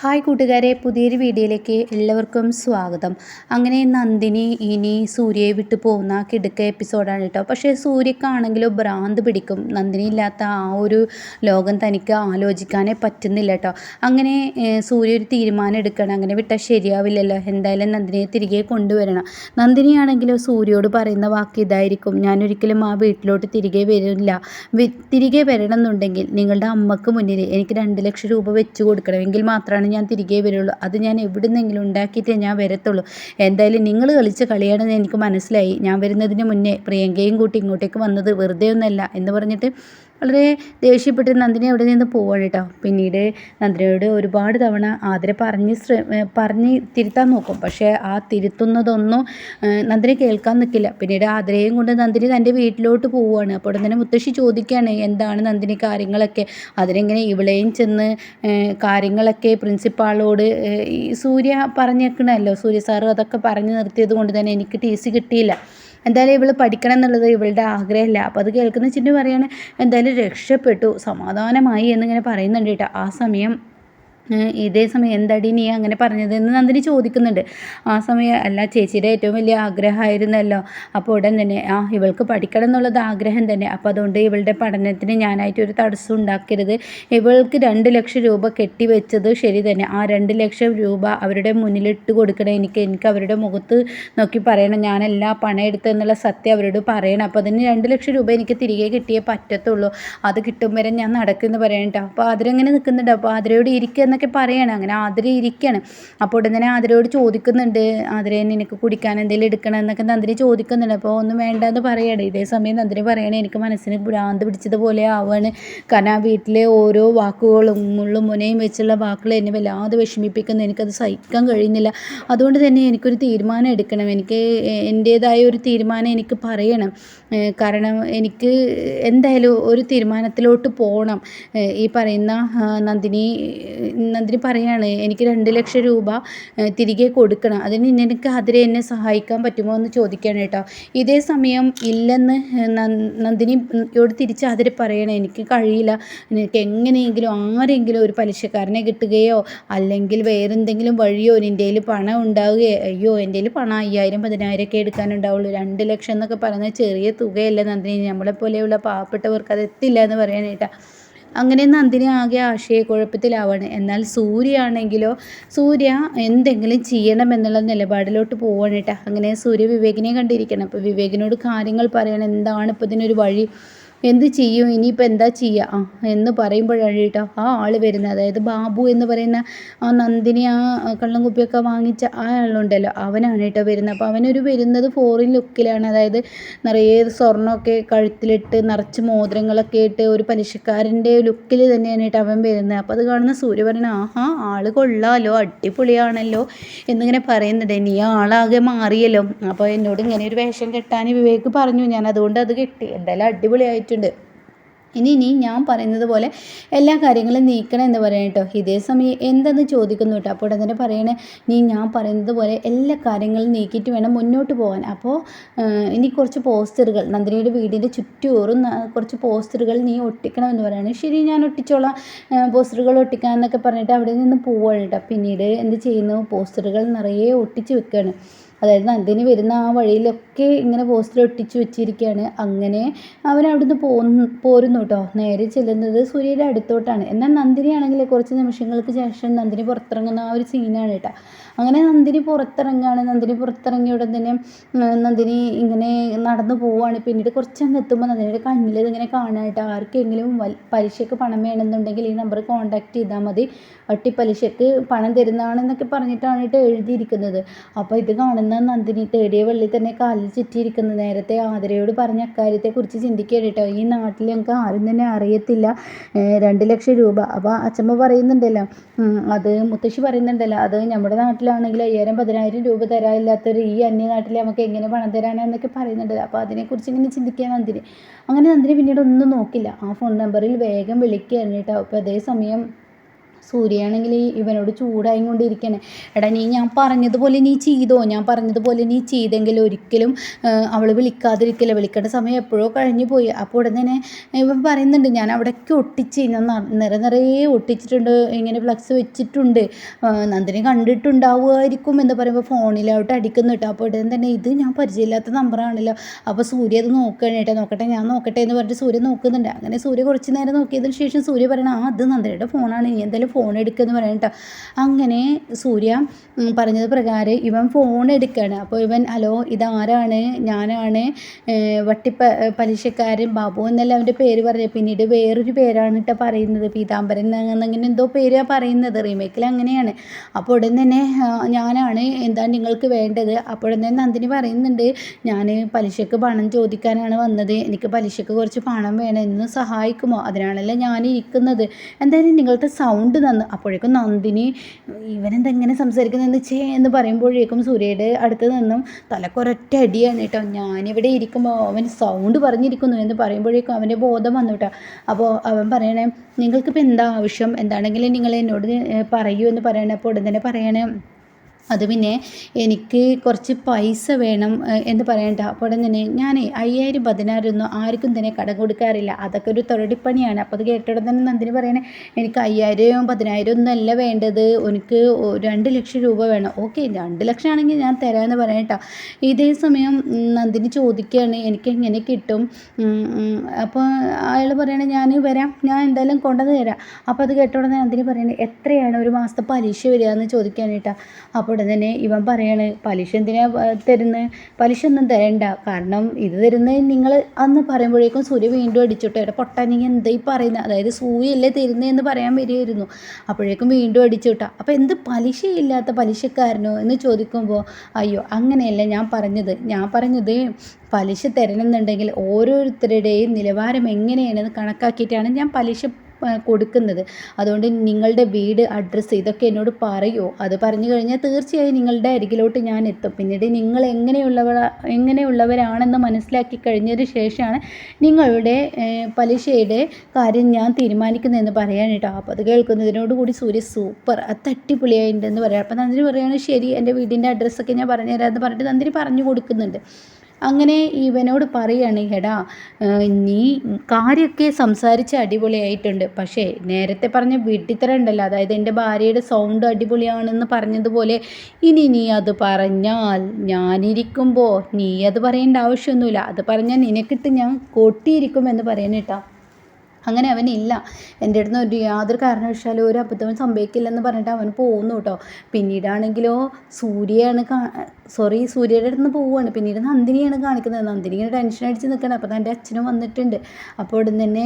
Hi കൂട്ടുകാരെ പുതിയൊരു വീഡിയോയിലേക്ക് എല്ലാവർക്കും സ്വാഗതം. അങ്ങനെ നന്ദിനി ഇനി സൂര്യയെ വിട്ടു പോകുന്ന കിടുക്ക എപ്പിസോഡാണ് കേട്ടോ. പക്ഷേ സൂര്യക്കാണെങ്കിലോ ഭ്രാന്ത് പിടിക്കും. നന്ദിനി ഇല്ലാത്ത ആ ഒരു ലോകം തനിക്ക് ആലോചിക്കാനേ പറ്റുന്നില്ല കേട്ടോ. അങ്ങനെ സൂര്യ ഒരു തീരുമാനം എടുക്കണം അങ്ങനെ വിട്ടാൽ ശരിയാവില്ലല്ലോ. എന്തായാലും നന്ദിനിയെ തിരികെ കൊണ്ടുവരണം. നന്ദിനിയാണെങ്കിലോ സൂര്യയോട് പറയുന്ന വാക്ക് ഇതായിരിക്കും. ഞാനൊരിക്കലും ആ വീട്ടിലോട്ട് തിരികെ വരില്ല. തിരികെ വരണം എന്നുണ്ടെങ്കിൽ നിങ്ങളുടെ അമ്മയ്ക്ക് മുന്നിൽ എനിക്ക് രണ്ട് ലക്ഷം രൂപ വെച്ച് കൊടുക്കണമെങ്കിൽ മാത്രമാണ് ഞാൻ തിരികെ വരുള്ളൂ. അത് ഞാൻ എവിടുന്നെങ്കിലും ഉണ്ടാക്കിയിട്ടേ ഞാൻ വരത്തുള്ളൂ. എന്തായാലും നിങ്ങൾ കളിച്ച കളിയാണെന്ന് എനിക്ക് മനസ്സിലായി. ഞാൻ വരുന്നതിന് മുന്നേ പ്രിയങ്കയും കൂട്ടി ഇങ്ങോട്ടേക്ക് വന്നത് വെറുതെ ഒന്നല്ല എന്ന് പറഞ്ഞിട്ട് വളരെ ദേഷ്യപ്പെട്ട് നന്ദിനി അവിടെ നിന്ന് പോവാണ് കേട്ടോ. പിന്നീട് നന്ദിനിയോട് ഒരുപാട് തവണ ആതിര പറഞ്ഞ് പറഞ്ഞ് തിരുത്താൻ നോക്കും. പക്ഷേ ആ തിരുത്തുന്നതൊന്നും നന്ദിനി കേൾക്കാൻ നിൽക്കില്ല പിന്നീട് ആതിരയും കൊണ്ട് നന്ദിനി തന്റെ വീട്ടിലോട്ട് പോവുകയാണ് അപ്പോൾ തന്നെ മുത്തശ്ശി ചോദിക്കുകയാണ് എന്താണ് നന്ദിനി കാര്യങ്ങളൊക്കെ? അതിനെങ്ങനെ ഇവിടെയും ചെന്ന് കാര്യങ്ങളൊക്കെ പ്രിൻസിപ്പാളോട് ഈ സൂര്യ പറഞ്ഞേക്കണമല്ലോ. സൂര്യ സാറ് അതൊക്കെ പറഞ്ഞു നിർത്തിയത് കൊണ്ട് തന്നെ എനിക്ക് ടി സി കിട്ടിയില്ല. എന്തായാലും ഇവൾ പഠിക്കണം എന്നുള്ളത് ഇവളുടെ ആഗ്രഹമല്ല. അപ്പോൾ അത് കേൾക്കുന്ന ചിന്നു പറയാണ് എന്തായാലും രക്ഷപ്പെട്ടു സമാധാനമായി എന്നിങ്ങനെ പറയുന്നുണ്ട് കേട്ടോ. ആ സമയം ഇതേ സമയം എന്താടി നീ അങ്ങനെ പറഞ്ഞതെന്ന് നന്ദിനി ചോദിക്കുന്നുണ്ട്. ആ സമയം അല്ല ചേച്ചിയുടെ ഏറ്റവും വലിയ ആഗ്രഹമായിരുന്നല്ലോ. അപ്പോൾ ഉടൻ തന്നെ ആ ഇവൾക്ക് പഠിക്കണം എന്നുള്ളത് ആഗ്രഹം തന്നെ. അപ്പോൾ അതുകൊണ്ട് ഇവളുടെ പഠനത്തിന് ഞാനായിട്ട് ഒരു തടസ്സം ഉണ്ടാക്കരുത്. ഇവൾക്ക് രണ്ട് ലക്ഷം രൂപ കെട്ടിവെച്ചത് ശരി തന്നെ. ആ രണ്ട് ലക്ഷം രൂപ അവരുടെ മുന്നിലിട്ട് കൊടുക്കണം. എനിക്ക് എനിക്ക് അവരുടെ മുഖത്ത് നോക്കി പറയണം. ഞാനെല്ലാ പണം എടുത്തെന്നുള്ള സത്യം അവരോട് പറയണം. അപ്പോൾ അതിന് രണ്ട് ലക്ഷം രൂപ എനിക്ക് തിരികെ കിട്ടിയേ പറ്റത്തുള്ളൂ. അത് കിട്ടും വരെ ഞാൻ നടക്കുമെന്ന് പറയണ്ട അപ്പോൾ അതിരങ്ങനെ നിൽക്കുന്നുണ്ട്. അപ്പോൾ അതിരോട് ഇരിക്കുന്ന എന്നൊക്കെ പറയണം. അങ്ങനെ ആതിര ഇരിക്കുകയാണ് അപ്പോൾ ഉടൻ തന്നെ ആതിരയോട് ചോദിക്കുന്നുണ്ട്. ആതിര നിനക്ക് കുടിക്കാൻ എന്തെങ്കിലും എടുക്കണം എന്നൊക്കെ നന്ദിനി ചോദിക്കുന്നുണ്ട്. അപ്പോൾ ഒന്നും വേണ്ടെന്ന് പറയണം. ഇതേ സമയം നന്ദിനി പറയണേ എനിക്ക് മനസ്സിന് ഭ്രാന്ത് പിടിച്ചതുപോലെ ആവുകയാണ് കാരണം ആ വീട്ടിലെ ഓരോ വാക്കുകളും മുള്ളും മുനയും വെച്ചുള്ള വാക്കുകൾ എന്നെ വല്ലാതെ വിഷമിപ്പിക്കുന്നു. എനിക്കത് സഹിക്കാൻ കഴിയുന്നില്ല. അതുകൊണ്ട് തന്നെ എനിക്കൊരു തീരുമാനം എടുക്കണം. എനിക്ക് എന്റേതായ ഒരു തീരുമാനം എനിക്ക് പറയണം. കാരണം എനിക്ക് എന്തായാലും ഒരു തീരുമാനത്തിലോട്ട് പോകണം ഈ പറയുന്ന നന്ദിനി നന്ദിനി പറയാണ് എനിക്ക് രണ്ട് ലക്ഷം രൂപ തിരികെ കൊടുക്കണം. അതിന് നിനക്ക് അതിരെ എന്നെ സഹായിക്കാൻ പറ്റുമോ എന്ന് ചോദിക്കുകയാണ് കേട്ടോ. ഇതേ സമയം ഇല്ലെന്ന് നന്ദിനിയോട് തിരിച്ച് അതിരെ പറയണം എനിക്ക് കഴിയില്ല. എനിക്ക് എങ്ങനെയെങ്കിലും ആരെങ്കിലും ഒരു പലിശക്കാരനെ കിട്ടുകയോ അല്ലെങ്കിൽ വേറെന്തെങ്കിലും വഴിയോ നിന്റെ കയ്യിൽ പണം ഉണ്ടാവുകയോ അയ്യോ എന്റെ കയ്യിൽ പണം അയ്യായിരം പതിനായിരം ഒക്കെ എടുക്കാനുണ്ടാവുള്ളൂ. രണ്ട് ലക്ഷം എന്നൊക്കെ പറയുന്നത് ചെറിയ തുകയല്ല നന്ദിനി. നമ്മളെപ്പോലെയുള്ള പാവപ്പെട്ടവർക്ക് അത് എത്തില്ല എന്ന് പറയാനായിട്ടാണ് അങ്ങനെ നന്ദിനി ആകെ ആശയക്കുഴപ്പത്തിലാവാണ്. എന്നാൽ സൂര്യയാണെങ്കിലോ സൂര്യ എന്തെങ്കിലും ചെയ്യണം എന്നുള്ള നിലപാടിലോട്ട് പോവാണ് കേട്ടോ അങ്ങനെ സൂര്യ വിവേകിനെ കണ്ടിരിക്കണം. അപ്പോൾ വിവേകിനോട് കാര്യങ്ങൾ പറയണം. എന്താണ് ഇപ്പോൾ ഇതിനൊരു വഴി? എന്ത് ചെയ്യും? ഇനിയിപ്പോൾ എന്താ ചെയ്യുക ആ എന്ന് പറയുമ്പോഴാണ് കേട്ടോ ആ ആൾ വരുന്നത്. അതായത് ബാബു എന്ന് പറയുന്ന ആ നന്ദിനി ആ കള്ളം കുപ്പിയൊക്കെ വാങ്ങിച്ച ആ ആളുണ്ടല്ലോ. അവനാണ് കേട്ടോ വരുന്നത്. അപ്പോൾ അവനൊരു വരുന്നത് ഫോറിൻ ലുക്കിലാണ് അതായത് നിറയെ സ്വർണമൊക്കെ കഴുത്തിലിട്ട് നിറച്ച് മോതിരങ്ങളൊക്കെ ഇട്ട് ഒരു പലിശക്കാരന്റെ ലുക്കിൽ തന്നെയാണ് കേട്ടോ അവൻ വരുന്നത്. അപ്പോൾ അത് കാണുന്ന സൂര്യ പറയുന്നത് ആഹാ ആൾ കൊള്ളാമല്ലോ അടിപൊളിയാണല്ലോ എന്നിങ്ങനെ പറയുന്നുണ്ട്. നീ ആളാകെ മാറിയല്ലോ. അപ്പോൾ എന്നോട് ഇങ്ങനെ ഒരു വേഷം കെട്ടാൻ വിവേക് പറഞ്ഞു. ഞാൻ അതുകൊണ്ട് അത് കെട്ടി. എന്തായാലും അടിപൊളിയായിട്ട് ആയിട്ടുണ്ട് ഇനി ഇനി ഞാൻ പറയുന്നത് പോലെ എല്ലാ കാര്യങ്ങളും നീക്കണം എന്ന് പറയണം കേട്ടോ. ഇതേ സമയം എന്തെന്ന് ചോദിക്കുന്നു കേട്ടോ. അപ്പോൾ തന്നെ പറയണേ നീ ഞാൻ പറയുന്നത് പോലെ എല്ലാ കാര്യങ്ങളും നീക്കിയിട്ട് വേണം മുന്നോട്ട് പോകാൻ. അപ്പോൾ ഇനി കുറച്ച് പോസ്റ്ററുകൾ നന്ദിനിയുടെ വീടിന്റെ ചുറ്റുവോറും കുറച്ച് പോസ്റ്ററുകൾ നീ ഒട്ടിക്കണം എന്ന് പറയുന്നത് ശരി ഞാൻ ഒട്ടിച്ചോളാം. പോസ്റ്ററുകൾ ഒട്ടിക്കാൻ എന്നൊക്കെ പറഞ്ഞിട്ട് അവിടെ നിന്ന് പോവുകയാണ് കേട്ടോ. പിന്നീട് എന്ത് ചെയ്യുന്നു? പോസ്റ്ററുകൾ നിറയെ ഒട്ടിച്ച് വെക്കുകയാണ് അതായത് നന്ദിനി വരുന്ന ആ വഴിയിലൊക്കെ ഇങ്ങനെ പോസ്റ്റർ ഒട്ടിച്ച് വെച്ചിരിക്കുകയാണ്. അങ്ങനെ അവൻ അവിടുന്ന് പോന്ന് പോരുന്നു കേട്ടോ നേരെ ചെല്ലുന്നത് സൂര്യയുടെ അടുത്തോട്ടാണ്. എന്നാൽ നന്ദിനി ആണെങ്കിൽ കുറച്ച് നിമിഷങ്ങൾക്ക് ശേഷം നന്ദിനി പുറത്തിറങ്ങുന്ന ആ ഒരു സീനാണ് കേട്ടോ അങ്ങനെ നന്ദിനി പുറത്തിറങ്ങുകയാണ്. നന്ദിനി പുറത്തിറങ്ങിയ ഉടൻ തന്നെ നന്ദിനി ഇങ്ങനെ നടന്നു പോവുകയാണ്. പിന്നീട് കുറച്ചങ്ങ് എത്തുമ്പോൾ നന്ദിനിയുടെ കണ്ണിൽ ഇതിങ്ങനെ കാണാനായിട്ട് ആർക്കെങ്കിലും പലിശയ്ക്ക് പണം വേണമെന്നുണ്ടെങ്കിൽ ഈ നമ്പർ കോൺടാക്ട് ചെയ്താൽ മതി. പലിശയ്ക്ക് പണം തരുന്നതാണെന്നൊക്കെ പറഞ്ഞിട്ടാണ് കേട്ടോ എഴുതിയിരിക്കുന്നത്. അപ്പോൾ ഇത് കാണുന്ന നന്ദിനി തേടിയ വെള്ളി തന്നെ കാലിൽ ചുറ്റിയിരിക്കുന്നു. നേരത്തെ ആതിരയോട് പറഞ്ഞ അക്കാര്യത്തെക്കുറിച്ച് ചിന്തിക്കുക കേട്ടോ. ഈ നാട്ടിൽ ഞങ്ങൾക്ക് ആരും തന്നെ അറിയത്തില്ല. രണ്ട് ലക്ഷം രൂപ. അപ്പോൾ അച്ഛമ്മ പറയുന്നുണ്ടല്ലോ. അത് മുത്തശ്ശി പറയുന്നുണ്ടല്ലോ. അത് നമ്മുടെ നാട്ടിലാണെങ്കിൽ അയ്യായിരം പതിനായിരം രൂപ തരാനില്ലാത്തൊരു ഈ അന്യനാട്ടിൽ നമുക്ക് എങ്ങനെ പണം തരാനെന്നൊക്കെ പറയുന്നുണ്ട് അപ്പോൾ അതിനെക്കുറിച്ച് ഇങ്ങനെ ചിന്തിക്കാൻ നന്ദിനി. അങ്ങനെ നന്ദിനി പിന്നീട് ഒന്നും നോക്കില്ല. ആ ഫോൺ നമ്പറിൽ വേഗം വിളിക്കുകയാണ് കേട്ടോ. അപ്പോൾ അതേ സമയം സൂര്യയാണെങ്കിൽ ഇവനോട് ചൂടായി കൊണ്ടിരിക്കുകയാണ് എടാ നീ ഞാൻ പറഞ്ഞതുപോലെ നീ ചെയ്തോ? ഞാൻ പറഞ്ഞതുപോലെ നീ ചെയ്തെങ്കിൽ ഒരിക്കലും അവൾ വിളിക്കാതിരിക്കില്ല. വിളിക്കേണ്ട സമയം എപ്പോഴോ കഴിഞ്ഞു പോയി. അപ്പോൾ ഉടനെ തന്നെ ഇവൻ പറയുന്നുണ്ട് ഞാൻ അവിടേക്ക് ഒട്ടിച്ച് ഞാൻ നിറ നിറയെ ഒട്ടിച്ചിട്ടുണ്ട്. ഇങ്ങനെ ഫ്ലക്സ് വെച്ചിട്ടുണ്ട്. നന്ദിനി കണ്ടിട്ടുണ്ടാവുമായിരിക്കും എന്ന് പറയുമ്പോൾ ഫോണിലോട്ട് അടിക്കുന്നു കേട്ടോ. അപ്പോൾ ഉടനെ തന്നെ ഇത് ഞാൻ പരിചയമില്ലാത്ത നമ്പറാണല്ലോ അപ്പോൾ സൂര്യ അത് നോക്കണേട്ടോ കേട്ടോ. നോക്കട്ടെ ഞാൻ നോക്കട്ടെ എന്ന് പറഞ്ഞിട്ട് സൂര്യ നോക്കുന്നുണ്ട്. അങ്ങനെ സൂര്യ കുറച്ച് നേരം നോക്കിയതിന് ശേഷം സൂര്യ പറയണം ആ അത് നന്ദിനിയുടെ ഫോണാണ് ഇനി എന്തായാലും ഫോൺ എടുക്കുമെന്ന് കേട്ടോ അങ്ങനെ സൂര്യ പറഞ്ഞത് പ്രകാരം ഇവൻ ഫോൺ എടുക്കുകയാണ് അപ്പോൾ ഇവൻ ഹലോ ഇതാരാണ്? ഞാനാണ് വട്ടിപ്പ പലിശക്കാരൻ ബാബു എന്നല്ല അവന്റെ പേര് പറഞ്ഞത്. പിന്നീട് വേറൊരു പേരാണ് കേട്ടോ പറയുന്നത്. പീതാംബരൻ അങ്ങനെ എന്തോ പേരാണ് പറയുന്നത്. റീമേക്കിൽ അങ്ങനെയാണ്. അപ്പോൾ ഉടൻ തന്നെ ഞാനാണ് എന്താ നിങ്ങൾക്ക് വേണ്ടത്? അപ്പോൾ തന്നെ നന്ദിനി പറയുന്നുണ്ട് ഞാൻ പലിശക്ക് പണം ചോദിക്കാനാണ് വന്നത്. എനിക്ക് പലിശക്ക് കുറച്ച് പണം വേണം. എന്ന് സഹായിക്കുമോ? അതിനാണല്ലോ ഞാൻ ഇരിക്കുന്നത് എന്തായാലും നിങ്ങളുടെ സൗണ്ട് നന്ന് അപ്പോഴേക്കും നന്ദിനി ഇവനെന്തെങ്ങനെ സംസാരിക്കുന്നതെന്ന് ചേ എന്ന് പറയുമ്പോഴേക്കും സൂര്യയുടെ അടുത്ത് നിന്നും തലക്കൊരൊറ്റ അടിയാണ് കേട്ടോ. ഞാനിവിടെ ഇരിക്കുമ്പോൾ അവൻ സൗണ്ട് പറഞ്ഞിരിക്കുന്നു എന്ന് പറയുമ്പോഴേക്കും അവന്റെ ബോധം വന്നു കേട്ടോ. അപ്പോൾ അവൻ പറയണേ നിങ്ങൾക്കിപ്പോൾ എന്താ ആവശ്യം? എന്താണെങ്കിലും നിങ്ങൾ എന്നോട് പറയൂ എന്ന് പറയണേ. അപ്പോൾ ഉടൻ തന്നെ പറയണേ അത് പിന്നെ എനിക്ക് കുറച്ച് പൈസ വേണം എന്ന് പറയണ്ട. അപ്പോൾ തന്നെ ഞാൻ അയ്യായിരം പതിനായിരം ഒന്നും ആർക്കും തന്നെ കടം കൊടുക്കാറില്ല. അതൊക്കെ ഒരു തൊഴിൽപ്പണിയാണ്. അപ്പോൾ അത് കേട്ടോടെ തന്നെ നന്ദിനി പറയണേ? എനിക്ക് അയ്യായിരവും പതിനായിരം ഒന്നും അല്ല വേണ്ടത്. എനിക്ക് രണ്ട് ലക്ഷം രൂപ വേണം. ഓക്കെ രണ്ട് ലക്ഷം ആണെങ്കിൽ ഞാൻ തരാമെന്ന് പറയട്ടോ ഇതേ സമയം നന്ദിനി ചോദിക്കുകയാണ് എനിക്ക് എങ്ങനെ കിട്ടും? അപ്പോൾ അയാൾ പറയണേ ഞാൻ വരാം. ഞാൻ എന്തായാലും കൊണ്ടുവന്ന് തരാം. അപ്പോൾ അത് കേട്ടോടെ നന്ദിനി പറയണേ എത്രയാണ് ഒരു മാസത്തെ പലിശ വരിക? എന്ന് ചോദിക്കാനായിട്ടാണ് അപ്പോൾ ഉടൻ തന്നെ ഇവൻ പറയാണ് പലിശ എന്തിനാ തരുന്നത് പലിശ ഒന്നും തരണ്ട. കാരണം ഇത് തരുന്നത് നിങ്ങൾ അന്ന് പറയുമ്പോഴേക്കും സൂര്യ വീണ്ടും അടിച്ചിട്ട്. എടാ പൊട്ടാ നീ എന്തായി പറയുന്നത് അതായത് സൂര്യല്ലേ തരുന്നതെന്ന് പറയാൻ വരികയായിരുന്നു. അപ്പോഴേക്കും വീണ്ടും അടിച്ചു അപ്പം അപ്പോൾ എന്ത് പലിശയില്ലാത്ത പലിശക്കാരനോ എന്ന് ചോദിക്കുമ്പോൾ അയ്യോ അങ്ങനെയല്ല ഞാൻ പറഞ്ഞത്. ഞാൻ പറഞ്ഞത് പലിശ തരണമെന്നുണ്ടെങ്കിൽ ഓരോരുത്തരുടെയും നിലവാരം എങ്ങനെയാണെന്ന് കണക്കാക്കിയിട്ടാണ് ഞാൻ പലിശ കൊടുക്കുന്നത്. അതുകൊണ്ട് നിങ്ങളുടെ വീട് അഡ്രസ്സ് ഇതൊക്കെ എന്നോട് പറയുമോ അത് പറഞ്ഞു കഴിഞ്ഞാൽ തീർച്ചയായും നിങ്ങളുടെ അരികിലോട്ട് ഞാൻ എത്തും. പിന്നീട് നിങ്ങൾ എങ്ങനെയുള്ളവർ എങ്ങനെയുള്ളവരാണെന്ന് മനസ്സിലാക്കി കഴിഞ്ഞതിന് ശേഷമാണ് നിങ്ങളുടെ പലിശയുടെ കാര്യം ഞാൻ തീരുമാനിക്കുന്നതെന്ന് പറയാൻ കേട്ടോ. അപ്പോൾ അത് കേൾക്കുന്നതിനോടുകൂടി സൂര്യ സൂപ്പർ അത് തട്ടിപ്പൊളിയായിട്ടുണ്ടെന്ന് പറയാം. അപ്പോൾ നന്ദിനി പറയുകയാണ് ശരി എന്റെ വീടിന്റെ അഡ്രസ്സൊക്കെ ഞാൻ പറഞ്ഞുതരാമെന്ന് പറഞ്ഞിട്ട് നന്ദിനി പറഞ്ഞു കൊടുക്കുന്നുണ്ട്. അങ്ങനെ ഇവനോട് പറയുകയാണ് എടാ നീ കാര്യമൊക്കെ സംസാരിച്ച് അടിപൊളിയായിട്ടുണ്ട്. പക്ഷേ നേരത്തെ പറഞ്ഞ വീട്ടിത്തരം ഉണ്ടല്ലോ അതായത് എന്റെ ഭാര്യയുടെ സൗണ്ട് അടിപൊളിയാണെന്ന് പറഞ്ഞതുപോലെ ഇനി നീ അത് പറഞ്ഞാൽ ഞാനിരിക്കുമ്പോൾ നീ അത് പറയേണ്ട ആവശ്യമൊന്നുമില്ല. അത് പറഞ്ഞാൽ നിനക്കിട്ട് ഞാൻ കൊട്ടിയിരിക്കും എന്ന് പറയാനേട്ടാ അങ്ങനെ അവനില്ല എന്റെ അടുത്ത് ഒരു യാതൊരു കാരണവശാലും ഒരു അബദ്ധവും സംഭവിക്കില്ലെന്ന് പറഞ്ഞിട്ട് അവൻ പോകുന്നു കേട്ടോ പിന്നീടാണെങ്കിലോ സൂര്യയാണ് കാ സോറി സൂര്യയുടെ അടുത്ത് നിന്ന് പോവുകയാണ്. പിന്നീട് നന്ദിനിയാണ് കാണിക്കുന്നത്. നന്ദിനി ഇങ്ങനെ ടെൻഷൻ അടിച്ച് നിൽക്കണം. അപ്പോൾ തന്റെ അച്ഛനും വന്നിട്ടുണ്ട്. അപ്പോൾ ഉടൻ തന്നെ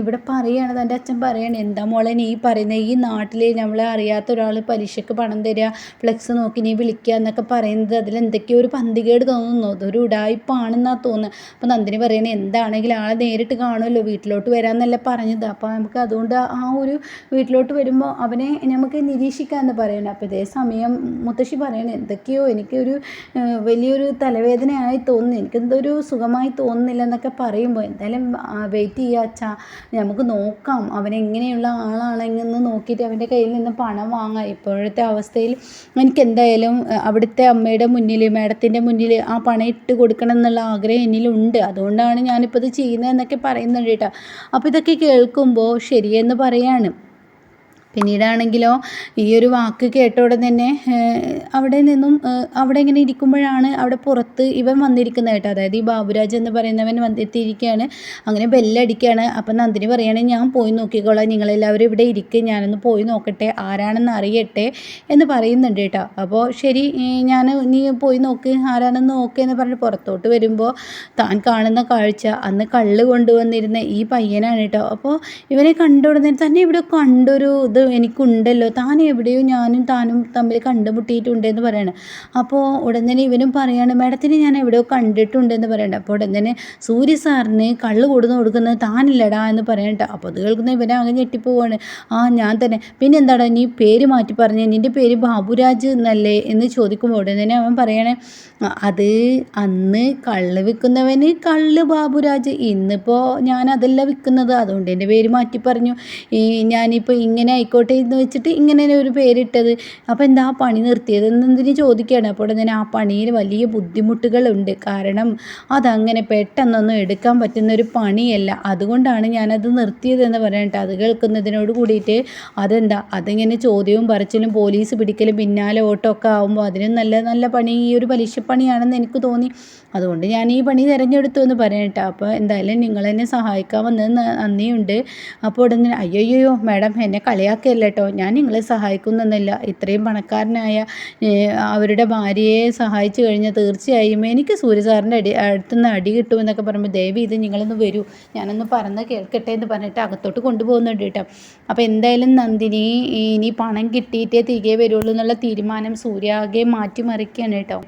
ഇവിടെ പറയുകയാണ് തന്റെ അച്ഛൻ പറയാണ് എന്താ മോളെ നീ പറയുന്നത് ഈ നാട്ടിൽ നമ്മളെ അറിയാത്ത ഒരാൾ പലിശക്ക് പണം തരിക ഫ്ലെക്സ് നോക്കി നീ വിളിക്കുക എന്നൊക്കെ പറയുന്നത് അതിൽ എന്തൊക്കെയോ ഒരു പന്തികേട് തോന്നുന്നു. അതൊരു ഉടായ്പാണെന്നാണ് തോന്നുന്നത് അപ്പോൾ നന്ദിനി പറയണേ എന്താണെങ്കിലും ആളെ നേരിട്ട് കാണുമല്ലോ. വീട്ടിലോട്ട് വരാമെന്നല്ല പറഞ്ഞത്? അപ്പോൾ നമുക്ക് അതുകൊണ്ട് ആ ഒരു വീട്ടിലോട്ട് വരുമ്പോൾ അവനെ നമുക്ക് നിരീക്ഷിക്കാമെന്ന് പറയണം. അപ്പോൾ ഇതേ സമയം മുത്തശ്ശി പറയണേ എന്തൊക്കെയോ എനിക്കൊരു വലിയൊരു തലവേദനയായി തോന്നുന്നു. എനിക്കെന്തൊരു സുഖമായി തോന്നുന്നില്ല എന്നൊക്കെ പറയുമ്പോൾ എന്തായാലും വെയിറ്റ് ചെയ്യുക അച്ഛാ നമുക്ക് നോക്കാം. അവൻ എങ്ങനെയുള്ള ആളാണെന്ന് നോക്കിയിട്ട് അവന്റെ കയ്യിൽ നിന്ന് പണം വാങ്ങാം. ഇപ്പോഴത്തെ അവസ്ഥയിൽ എനിക്ക് എന്തായാലും അവിടുത്തെ അമ്മയുടെ മുന്നിൽ മാഡത്തിന്റെ മുന്നിൽ ആ പണം ഇട്ട് കൊടുക്കണം എന്നുള്ള ആഗ്രഹം എന്നിലുണ്ട്. അതുകൊണ്ടാണ് ഞാനിപ്പോൾ ഇത് ചെയ്യുന്നതെന്നൊക്കെ പറയുന്നുണ്ട് കേട്ടോ. അപ്പോൾ ഇതൊക്കെ കേൾക്കുമ്പോൾ ശരിയെന്ന് പറയാണ്. പിന്നീടാണെങ്കിലോ ഈ ഒരു വാക്ക് കേട്ട തന്നെ അവിടെ നിന്നും അവിടെ ഇങ്ങനെ ഇരിക്കുമ്പോഴാണ് അവിടെ പുറത്ത് ഇവൻ വന്നിരിക്കുന്നത് കേട്ടോ. അതായത് ഈ ബാബുരാജ് എന്ന് പറയുന്നവൻ വന്നെത്തിയിരിക്കുകയാണ്. അങ്ങനെ ബെല്ലടിക്കുകയാണ്. അപ്പം നന്ദിനി പറയുകയാണെങ്കിൽ ഞാൻ പോയി നോക്കിക്കോളാം. നിങ്ങളെല്ലാവരും ഇവിടെ ഇരിക്കുക ഞാനൊന്ന് പോയി നോക്കട്ടെ. ആരാണെന്ന് അറിയട്ടെ എന്ന് പറയുന്നുണ്ട് കേട്ടോ. അപ്പോൾ ശരി ഞാൻ നീ പോയി നോക്ക്. ആരാണെന്ന് നോക്കുക എന്ന് പറഞ്ഞ് പുറത്തോട്ട് വരുമ്പോൾ താൻ കാണുന്ന കാഴ്ച അന്ന് കള്ള് കൊണ്ടുവന്നിരുന്ന ഈ പയ്യനാണ് കേട്ടോ. അപ്പോൾ ഇവനെ കണ്ട ഉടനെ തന്നെ ഇവിടെ കണ്ടൊരു ഇത് എനിക്കുണ്ടല്ലോ. താൻ എവിടെയോ ഞാനും താനും തമ്മിൽ കണ്ടുമുട്ടിയിട്ടുണ്ടെന്ന് പറയണം. അപ്പോൾ ഉടൻ തന്നെ ഇവനും പറയാണ് മേഡത്തിന് ഞാൻ എവിടെയോ കണ്ടിട്ടുണ്ടെന്ന് പറയണ്ട അപ്പോൾ ഉടൻ തന്നെ സൂര്യ സാറിന് കള്ള് കൊടുന്ന് കൊടുക്കുന്നത് താനില്ലടാ എന്ന് പറയണ്ട. അപ്പോൾ അത് കേൾക്കുന്ന ഇവനെ അങ്ങ് ഞെട്ടിപ്പോവാണ്. ആ ഞാൻ തന്നെ. പിന്നെ എന്താടാ നീ പേര് മാറ്റി പറഞ്ഞ. നിന്റെ പേര് ബാബുരാജ് എന്നല്ലേ എന്ന് ചോദിക്കുമ്പോൾ ഉടൻ തന്നെ അവൻ പറയണേ അത് അന്ന് കള്ള് വിൽക്കുന്നവന് കള്ള് ബാബുരാജ്. ഇന്നിപ്പോൾ ഞാൻ അതല്ല വിൽക്കുന്നത്. അതുകൊണ്ട് എന്റെ പേര് മാറ്റി പറഞ്ഞു. ഈ ഞാനിപ്പോൾ ഇങ്ങനെ ആയിക്കോട്ടെ എന്ന് വെച്ചിട്ട് ഇങ്ങനെ ഒരു പേരിട്ടത്. അപ്പോൾ എന്താ പണി നിർത്തിയത്? എന്തിനു ചോദിക്കുകയാണ്? അപ്പോൾ ഉടനെ ആ പണിയിൽ വലിയ ബുദ്ധിമുട്ടുകളുണ്ട്. കാരണം അതങ്ങനെ പെട്ടെന്നൊന്നും എടുക്കാൻ പറ്റുന്ന ഒരു പണിയല്ല. അതുകൊണ്ടാണ് ഞാനത് നിർത്തിയതെന്ന് പറയട്ടെ അത് കേൾക്കുന്നതിനോട് കൂടിയിട്ട് അതെന്താ? അതിങ്ങനെ ചോദ്യവും പറച്ചിലും പോലീസ് പിടിക്കലും പിന്നാലെ ഓട്ടോ ഒക്കെ ആകുമ്പോൾ അതിനും നല്ല നല്ല പണി. ഈ ഒരു പലിശപ്പണിയാണെന്ന് എനിക്ക് തോന്നി. അതുകൊണ്ട് ഞാൻ ഈ പണി തിരഞ്ഞെടുത്തു എന്ന് പറയട്ടെ അപ്പോൾ എന്തായാലും നിങ്ങൾ എന്നെ സഹായിക്കാൻ വന്നത് നന്ദിയുണ്ട്. അപ്പോൾ ഉടനെ അയ്യോയ്യോ മാഡം എന്നെ കളിയാക്കല്ല കേട്ടോ ഞാൻ നിങ്ങളെ സഹായിക്കുന്നൊന്നുമില്ല ഇത്രയും പണക്കാരനായ അവരുടെ ഭാര്യയെ സഹായിച്ചു കഴിഞ്ഞാൽ തീർച്ചയായും എനിക്ക് സൂര്യസാറിന്റെ അടി അടുത്തുനിന്ന് അടി കിട്ടുമെന്നൊക്കെ പറയുമ്പോൾ ദേവി ഇത് നിങ്ങളൊന്ന് വരൂ. ഞാനൊന്ന് പറഞ്ഞ് കേൾക്കട്ടെ എന്ന് പറഞ്ഞിട്ട് അകത്തോട്ട് കൊണ്ടുപോകുന്നുണ്ട് കേട്ടോ. അപ്പോൾ എന്തായാലും നന്ദിനി ഇനി പണം കിട്ടിയിട്ടേ തിരികെ വരുള്ളൂ എന്നുള്ള തീരുമാനം സൂര്യാകെ മാറ്റിമറിക്കുകയാണ് കേട്ടോ.